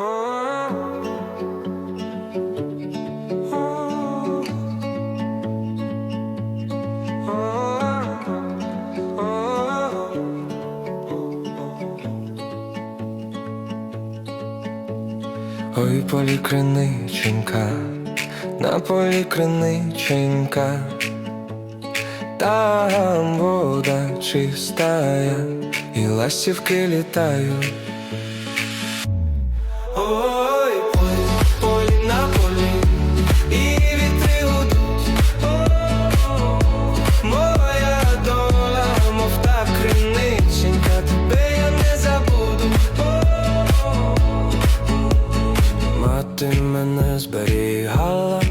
Ой, полі криниченька, на полі криниченька, там вода чистая, і ластівки літають. Ой, полі, полі на полі, і вітри гудуть. Моя доля, мов та криниченька, тебе я не забуду. Мати мене зберігала,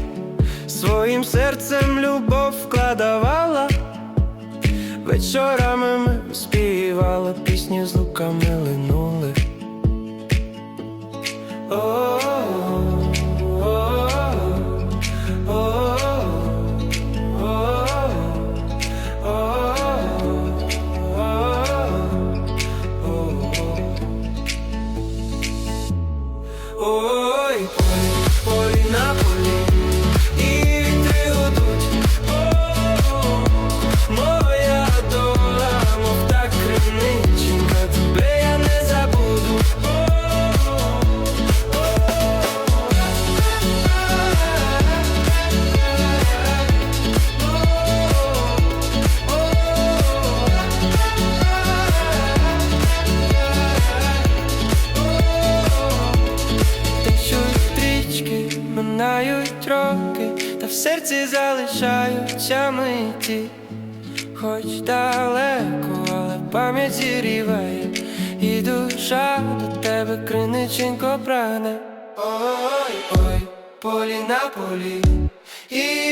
своїм серцем любов вкладавала. Вечорами ми співали, пісні з луками oh минають роки, та в серці залишаються миті, хоч далеко, але пам'ять зіріває, і душа до тебе криниченько прагне. Ой, ой, полі на полі, і.